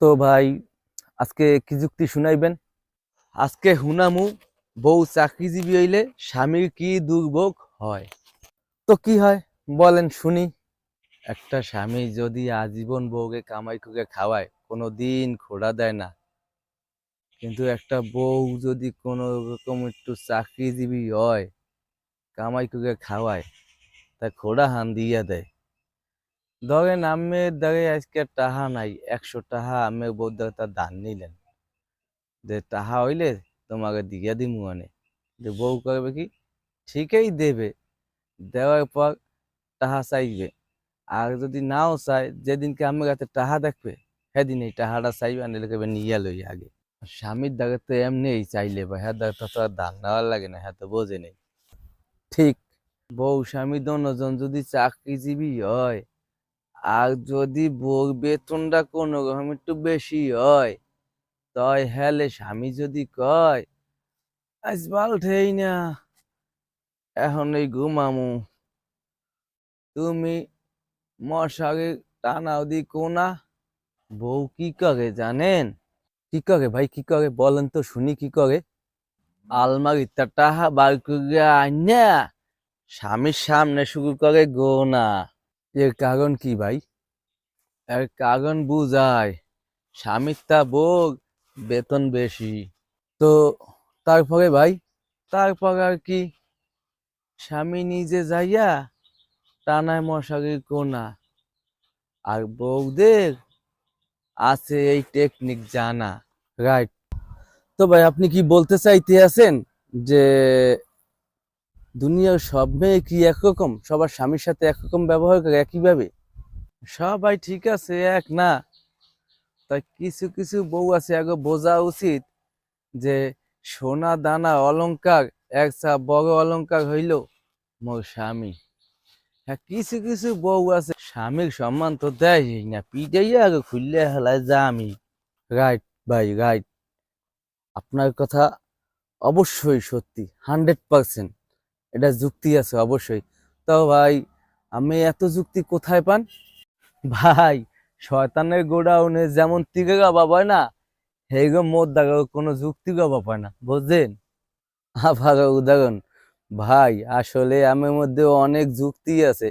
তো ভাই, আজকে কি যুক্তি শুনাইবেন? আজকে হুনামু বউ চাকরিজীবী হইলে স্বামীর কি দুর্ভোগ হয়? তো কি হয়? বলেন, শুনি। একটা স্বামী যদি আজীবন বউকে কামাই করে খাওয়ায় কোনো দিন খোড়া দেয় না। কিন্তু একটা বউ যদি কোনো রকম একটু চাকরিজীবী হয়, কামাই করে খাওয়ায়, তা খোড়া হান দিয়া দেয়। ধরেন আমের দ্বারে আজকে টাহা নাই, একশো টাহা আমের বউ দ্বারা তার দান নিলেন। যে টাহা হইলে তোমাকে দিয়া দিমু মানে যে বউ করবে কি? ঠিকই দেবে। দেওয়ার পর টাহা চাইবে। আর যদি নাও চাই যেদিনকে আমার কাছে টাহা দেখবে, সেদিন এই টাহাটা চাইবে আনলে কেবে নিয়ে লই আগে। স্বামীর দ্বারা তো এমনি চাইলে বা হ্যাঁ দ্বারা তো আর দান নেওয়ার লাগে না হ্যাঁ তো বোঝে নেই। ঠিক, বউ স্বামী দনজন যদি চাকরিজীবী হয় আর যদি বউর বেতনটা কোনো রকম একটু বেশি হয়, তয় হেলে স্বামী যদি কয়, আজ বালঠেই না, এখন এই ঘুমামু। তুমি মশারে টানাও দি কোনা বউ কি করে জানেন? কি করে ভাই, কি করে বলেন তো শুনি কি করে? আলমারি টাহা বার করে আইনা, স্বামীর সামনে শুরু করে গোনা এর কারণ কি ভাই? এর কারণ বুঝায় স্বামীর তা বোগ বেতন বেশি। তো তারপরে ভাই তারপর আর কি? স্বামী নিজে যাইয়া টানায় মশারির কোনা। আর বউদের আছে এই টেকনিক জানা। রাইট তো ভাই, আপনি কি বলতে চাইতে আছেন যে দুনিয়ার সব মেয়ে কি একরকম? সবার স্বামীর সাথে একরকম ব্যবহার করে একইভাবে? সবাই ঠিক আছে, এক না। তাই কিছু কিছু বউ আছে, আগে বোঝা উচিত যে সোনা, দানা, অলংকার, এক চা বড় অলংকার হইল মোর স্বামী। হ্যাঁ কিছু কিছু বউ আছে, স্বামীর সম্মান তো দেয় না, পিটাইয়া আগে খুললে হেলায় যা আমি। রাইট ভাই রাইট আপনার কথা অবশ্যই সত্যি হান্ড্রেড পার্সেন্ট এটা যুক্তি আছে অবশ্যই। তো ভাই, আমি এত যুক্তি কোথায় পান? ভাই, শয়তানের গোডাউনে যেমন তিকে গাবা পায় না হেগো মোর দাগা কোনো যুক্তি গাবা পায় না বুঝলেন আবার উদাহরণ ভাই, আসলে আমার মধ্যে অনেক যুক্তি আছে।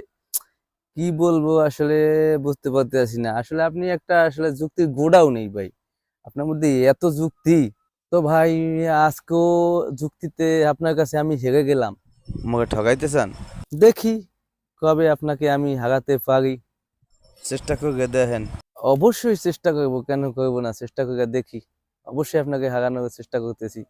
কি বলব আসলে বুঝতে পারতে পারতেছি না। আসলে আপনি একটা আসলে যুক্তির গোড়াও নেই ভাই, আপনার মধ্যে এত যুক্তি। তো ভাই, আজকেও যুক্তিতে আপনার কাছে আমি হেরে গেলাম। আমাকে ঠকাইতে চান দেখি কবে আপনাকে আমি হারাতে পারি। চেষ্টা করে দেখেন। অবশ্যই চেষ্টা করব কেন করব না চেষ্টা করে দেখি। অবশ্যই আপনাকে হারানোর চেষ্টা করতেছি।